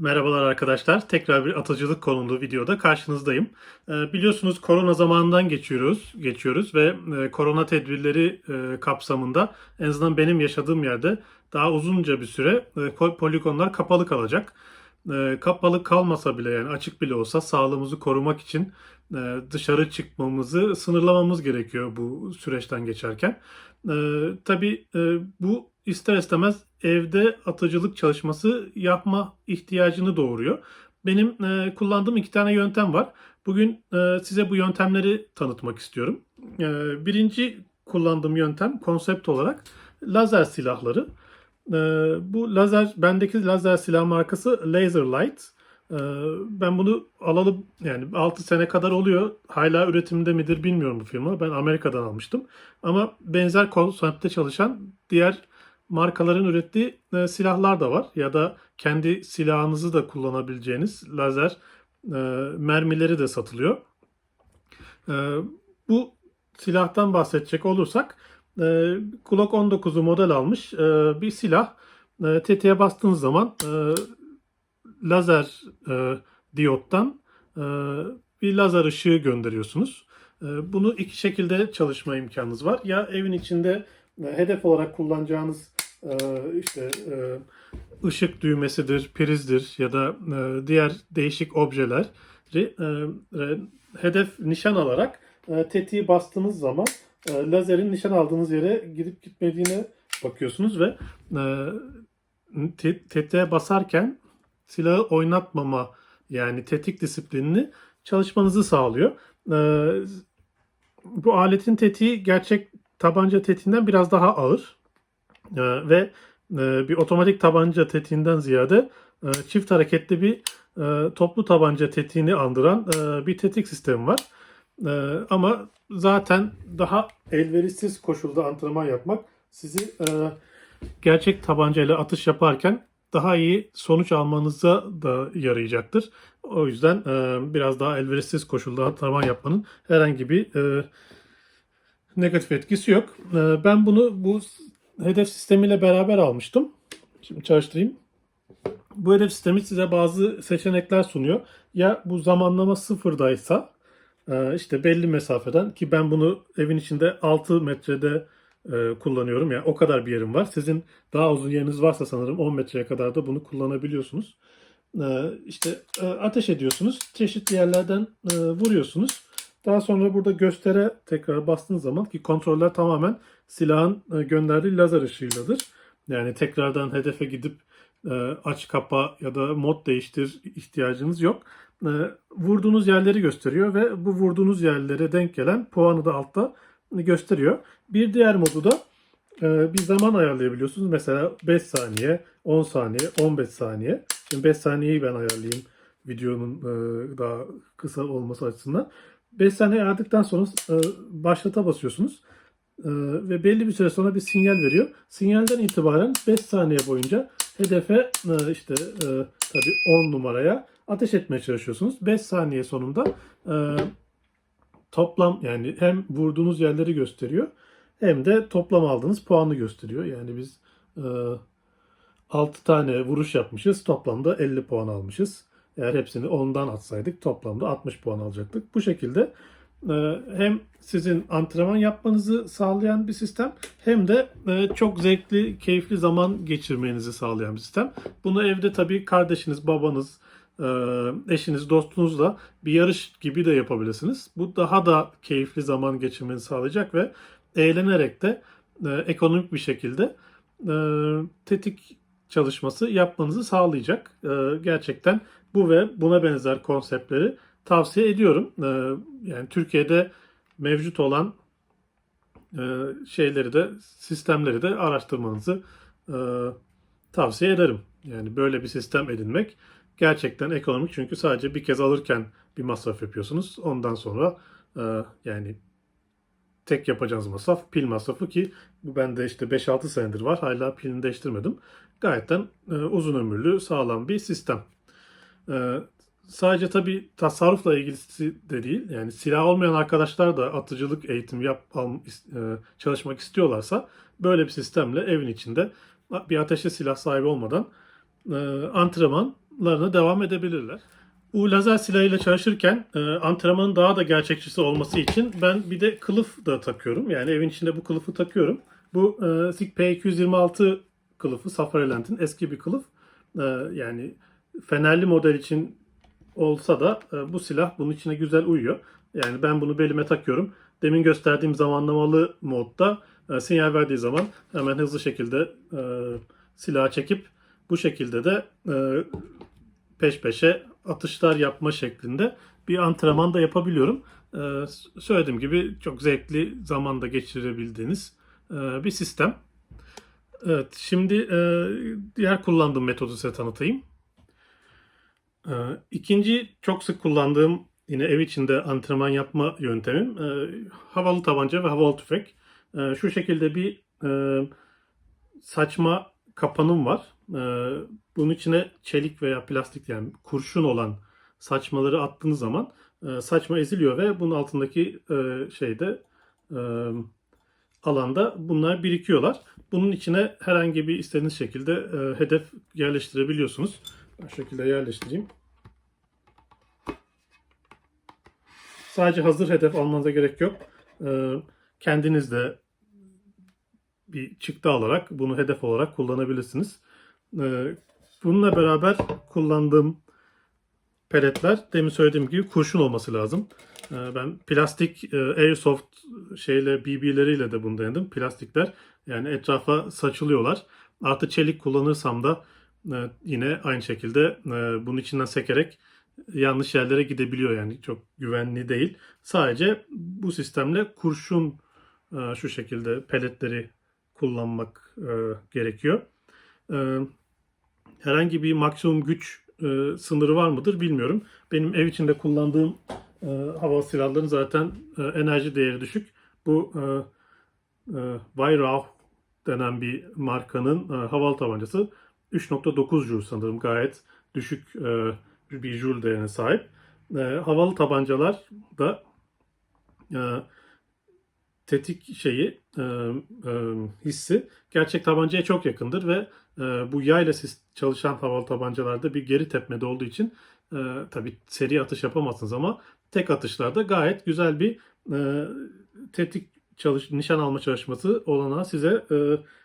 Merhabalar arkadaşlar. Tekrar bir atıcılık konulu videoda karşınızdayım. Ee, biliyorsunuz korona zamanından geçiyoruz, geçiyoruz ve e, korona tedbirleri e, kapsamında en azından benim yaşadığım yerde daha uzunca bir süre e, poligonlar kapalı kalacak. E, kapalı kalmasa bile yani açık bile olsa sağlığımızı korumak için e, dışarı çıkmamızı sınırlamamız gerekiyor bu süreçten geçerken. E, tabii e, bu ister istemez evde atıcılık çalışması yapma ihtiyacını doğuruyor. Benim e, kullandığım iki tane yöntem var. Bugün size bu yöntemleri tanıtmak istiyorum. Birinci kullandığım yöntem konsept olarak lazer silahları. E, bu lazer, bendeki lazer silah markası Laserlight. E, ben bunu alalı yani 6 sene kadar oluyor. Hala üretimde midir bilmiyorum bu firma. Ben Amerika'dan almıştım. Ama benzer konseptte çalışan diğer markaların ürettiği e, silahlar da var ya da kendi silahınızı da kullanabileceğiniz lazer e, mermileri de satılıyor. E, bu silahtan bahsedecek olursak e, Glock 19'u model almış e, bir silah. E, tetiğe bastığınız zaman e, lazer e, diyottan e, bir lazer ışığı gönderiyorsunuz. E, bunu iki şekilde çalışma imkanınız var. Ya evin içinde e, hedef olarak kullanacağınız e, işte e, ışık düğmesidir, prizdir ya da e, diğer değişik objeler hedef nişan alarak e, tetiği bastığınız zaman e, lazerin nişan aldığınız yere gidip gitmediğine bakıyorsunuz ve e, te- tetiğe basarken silahı oynatmama yani tetik disiplinini çalışmanızı sağlıyor. E, bu aletin tetiği gerçek tabanca tetiğinden biraz daha ağır. Ee, ve e, bir otomatik tabanca tetiğinden ziyade e, çift hareketli bir e, toplu tabanca tetiğini andıran e, bir tetik sistemi var. E, ama zaten daha elverişsiz koşulda antrenman yapmak sizi e, gerçek tabancayla atış yaparken daha iyi sonuç almanıza da yarayacaktır. O yüzden e, biraz daha elverişsiz koşulda antrenman yapmanın herhangi bir e, negatif etkisi yok. E, ben bunu bu hedef sistemiyle beraber almıştım. Şimdi çalıştırayım. Bu hedef sistemi size bazı seçenekler sunuyor. Ya bu zamanlama sıfırdaysa işte belli mesafeden ki ben bunu evin içinde 6 metrede e, kullanıyorum. Yani o kadar bir yerim var. Sizin daha uzun yeriniz varsa sanırım 10 metreye kadar da bunu kullanabiliyorsunuz. E, işte e, ateş ediyorsunuz. Çeşitli yerlerden vuruyorsunuz. Daha sonra burada göstere tekrar bastığınız zaman ki kontroller tamamen silahın e, gönderdiği lazer ışığıyladır. Yani tekrardan hedefe gidip e, aç kapa ya da mod değiştir ihtiyacınız yok. E, vurduğunuz yerleri gösteriyor ve bu vurduğunuz yerlere denk gelen puanı da altta gösteriyor. Bir diğer modu da bir zaman ayarlayabiliyorsunuz. Mesela 5 saniye, 10 saniye, 15 saniye. Şimdi 5 saniyeyi ben ayarlayayım videonun daha kısa olması açısından. 5 saniye ayarladıktan sonra başlata basıyorsunuz. Ee, ve belli bir süre sonra bir sinyal veriyor. Sinyalden itibaren 5 saniye boyunca hedefe e, işte e, tabii 10 numaraya ateş etmeye çalışıyorsunuz. 5 saniye sonunda e, toplam yani hem vurduğunuz yerleri gösteriyor hem de toplam aldığınız puanı gösteriyor. Yani biz 6 tane vuruş yapmışız. Toplamda 50 puan almışız. Eğer hepsini 10'dan atsaydık toplamda 60 puan alacaktık. Bu şekilde hem sizin antrenman yapmanızı sağlayan bir sistem hem de e, çok zevkli, keyifli zaman geçirmenizi sağlayan bir sistem. Bunu evde tabii kardeşiniz, babanız, e, eşiniz, dostunuzla bir yarış gibi de yapabilirsiniz. Bu daha da keyifli zaman geçirmenizi sağlayacak ve eğlenerek de e, ekonomik bir şekilde tetik çalışması yapmanızı sağlayacak. Gerçekten bu ve buna benzer konseptleri tavsiye ediyorum. Ee, yani Türkiye'de mevcut olan e, şeyleri de sistemleri de araştırmanızı e, tavsiye ederim. Yani böyle bir sistem edinmek gerçekten ekonomik çünkü sadece bir kez alırken bir masraf yapıyorsunuz. Ondan sonra e, yani tek yapacağınız masraf pil masrafı ki bu bende işte 5-6 senedir var. Hala pilini değiştirmedim. Gayetten uzun ömürlü sağlam bir sistem sadece tabii tasarrufla ilgisi de değil. Yani silah olmayan arkadaşlar da atıcılık eğitimi yap, e, çalışmak istiyorlarsa böyle bir sistemle evin içinde bir ateşli silah sahibi olmadan e, antrenman antrenmanlarına devam edebilirler. Bu lazer silahıyla çalışırken e, antrenmanın daha da gerçekçisi olması için ben bir de kılıf da takıyorum. Yani evin içinde bu kılıfı takıyorum. Bu e, SIG P226 kılıfı Safariland'in eski bir kılıf. Yani fenerli model için olsa da e, bu silah bunun içine güzel uyuyor. Yani ben bunu belime takıyorum. Demin gösterdiğim zamanlamalı modda e, sinyal verdiği zaman hemen hızlı şekilde e, silahı çekip bu şekilde de e, peş peşe atışlar yapma şeklinde bir antrenman da yapabiliyorum. Söylediğim gibi çok zevkli zamanda geçirebildiğiniz bir sistem. Evet, şimdi diğer kullandığım metodu size tanıtayım. E, ikinci çok sık kullandığım yine ev içinde antrenman yapma yöntemim e, havalı tabanca ve havalı tüfek. E, şu şekilde bir e, saçma kapanım var. Bunun içine çelik veya plastik yani kurşun olan saçmaları attığınız zaman saçma eziliyor ve bunun altındaki şeyde alanda bunlar birikiyorlar. Bunun içine herhangi bir istediğiniz şekilde hedef yerleştirebiliyorsunuz. Şu şekilde yerleştireyim. Sadece hazır hedef almanıza gerek yok. E, kendiniz de bir çıktı alarak bunu hedef olarak kullanabilirsiniz. E, bununla beraber kullandığım peletler demin söylediğim gibi kurşun olması lazım. E, ben plastik e, airsoft şeyle BB'leriyle de bunu denedim. Plastikler yani etrafa saçılıyorlar. Artı çelik kullanırsam da e, yine aynı şekilde e, bunun içinden sekerek yanlış yerlere gidebiliyor yani çok güvenli değil. Sadece bu sistemle kurşun e, şu şekilde peletleri kullanmak e, gerekiyor. E, herhangi bir maksimum güç sınırı var mıdır bilmiyorum. Benim ev içinde kullandığım hava silahlarının zaten enerji değeri düşük. Bu e, denen bir markanın e, havalı tabancası 3.9 joule sanırım gayet düşük e, bir joule değerine sahip. E, havalı tabancalar da e, tetik şeyi e, e, hissi gerçek tabancaya çok yakındır ve e, bu yayla çalışan havalı tabancalarda bir geri tepmede olduğu için e, tabii seri atış yapamazsınız ama tek atışlarda gayet güzel bir e, tetik çalış nişan alma çalışması olanağı size e,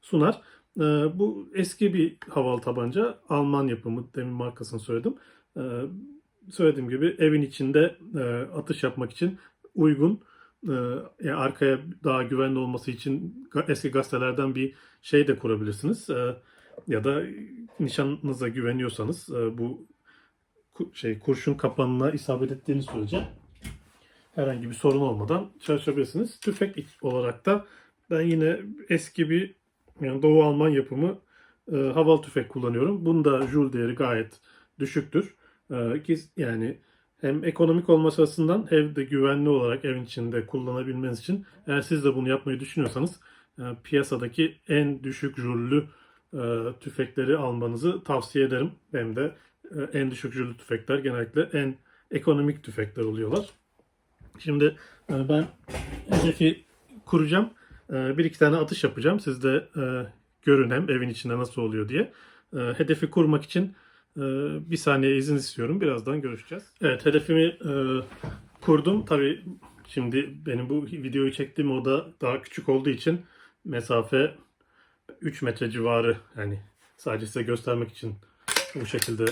sunar. E, bu eski bir havalı tabanca. Alman yapımı. Demin markasını söyledim. E, söylediğim gibi evin içinde e, atış yapmak için uygun. E, yani arkaya daha güvenli olması için eski gazetelerden bir şey de kurabilirsiniz. E, ya da nişanınıza güveniyorsanız e, bu şey kurşun kapanına isabet ettiğiniz sürece herhangi bir sorun olmadan çalışabilirsiniz. Tüfek olarak da ben yine eski bir yani Doğu Alman yapımı e, havalı tüfek kullanıyorum. Bunda joule değeri gayet düşüktür. E, ki yani hem ekonomik olması açısından hem de güvenli olarak evin içinde kullanabilmeniz için eğer siz de bunu yapmayı düşünüyorsanız e, piyasadaki en düşük jüllü e, tüfekleri almanızı tavsiye ederim. Hem de e, en düşük jüllü tüfekler genellikle en ekonomik tüfekler oluyorlar. Şimdi ben hedefi kuracağım. Bir iki tane atış yapacağım. Siz de görün hem evin içinde nasıl oluyor diye. Hedefi kurmak için bir saniye izin istiyorum. Birazdan görüşeceğiz. Evet hedefimi e, kurdum. Tabii şimdi benim bu videoyu çektiğim oda daha küçük olduğu için mesafe 3 metre civarı yani sadece size göstermek için bu şekilde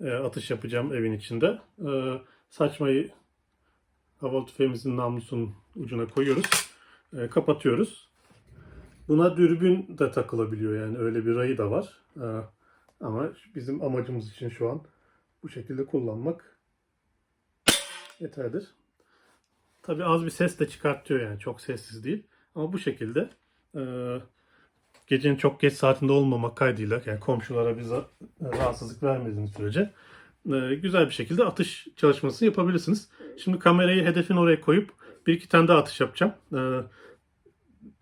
e, atış yapacağım evin içinde. E, saçmayı havalı tüfeğimizin namlusunun ucuna koyuyoruz. E, kapatıyoruz. Buna dürbün de takılabiliyor yani öyle bir rayı da var. E, ama bizim amacımız için şu an bu şekilde kullanmak yeterlidir. Tabi az bir ses de çıkartıyor yani çok sessiz değil. Ama bu şekilde e, gecenin çok geç saatinde olmamak kaydıyla yani komşulara bize rahatsızlık vermediğiniz sürece e, güzel bir şekilde atış çalışması yapabilirsiniz. Şimdi kamerayı hedefin oraya koyup bir iki tane daha atış yapacağım. E,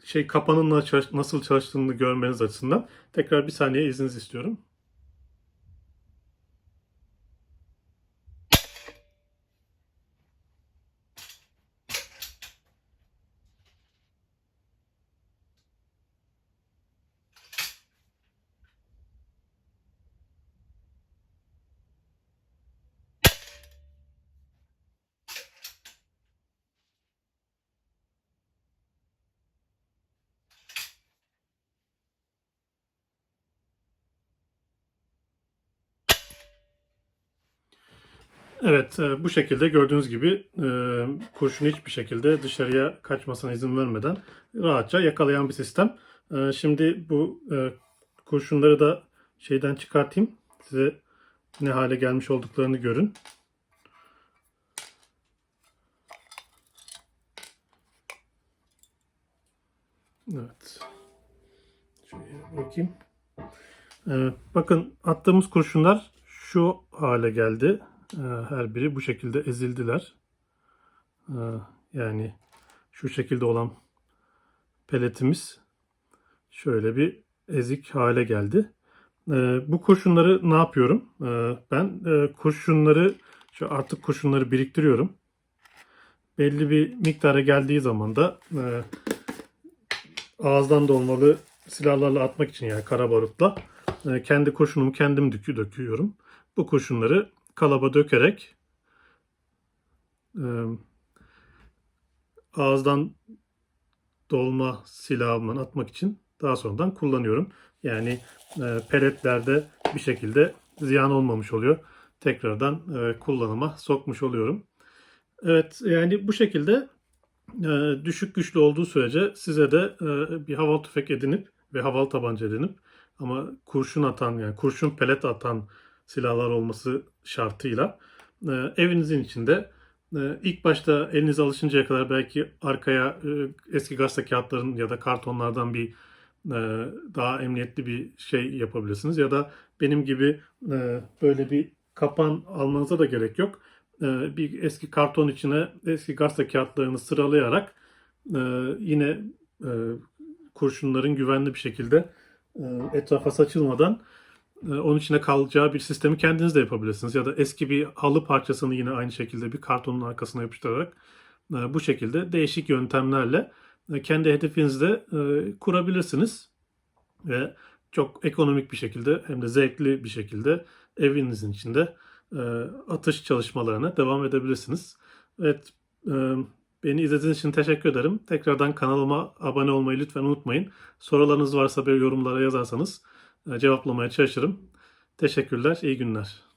şey kapanın nasıl çalıştığını görmeniz açısından tekrar bir saniye izninizi istiyorum. Evet, e, bu şekilde gördüğünüz gibi e, kurşun hiçbir şekilde dışarıya kaçmasına izin vermeden rahatça yakalayan bir sistem. E, Şimdi bu kurşunları da şeyden çıkartayım. Size ne hale gelmiş olduklarını görün. Evet. Şöyle bakayım. Bakın attığımız kurşunlar şu hale geldi. Ee, her biri bu şekilde ezildiler. Ee, yani şu şekilde olan peletimiz şöyle bir ezik hale geldi. Ee, bu kurşunları ne yapıyorum? Ben e, kurşunları şu artık kurşunları biriktiriyorum. Belli bir miktara geldiği zaman da e, ağızdan dolmalı silahlarla atmak için yani kara barutla e, kendi kurşunumu kendim dökü döküyorum. Bu kurşunları kalaba dökerek e, ağızdan dolma silahımla atmak için daha sonradan kullanıyorum. Yani e, peletlerde bir şekilde ziyan olmamış oluyor. Tekrardan e, kullanıma sokmuş oluyorum. Evet yani bu şekilde e, düşük güçlü olduğu sürece size de e, bir havalı tüfek edinip ve havalı tabanca edinip ama kurşun atan yani kurşun pelet atan silahlar olması şartıyla e, evinizin içinde e, ilk başta elinize alışıncaya kadar belki arkaya e, eski gazete kağıtların ya da kartonlardan bir e, daha emniyetli bir şey yapabilirsiniz ya da benim gibi e, böyle bir kapan almanıza da gerek yok. E, bir eski karton içine eski gazete kağıtlarını sıralayarak e, yine e, kurşunların güvenli bir şekilde e, etrafa saçılmadan onun içine kalacağı bir sistemi kendiniz de yapabilirsiniz. Ya da eski bir halı parçasını yine aynı şekilde bir kartonun arkasına yapıştırarak e, bu şekilde değişik yöntemlerle e, kendi hedefinizi de e, kurabilirsiniz. Ve çok ekonomik bir şekilde hem de zevkli bir şekilde evinizin içinde e, atış çalışmalarına devam edebilirsiniz. Evet, e, beni izlediğiniz için teşekkür ederim. Tekrardan kanalıma abone olmayı lütfen unutmayın. Sorularınız varsa böyle yorumlara yazarsanız e, cevaplamaya çalışırım. Teşekkürler, iyi günler.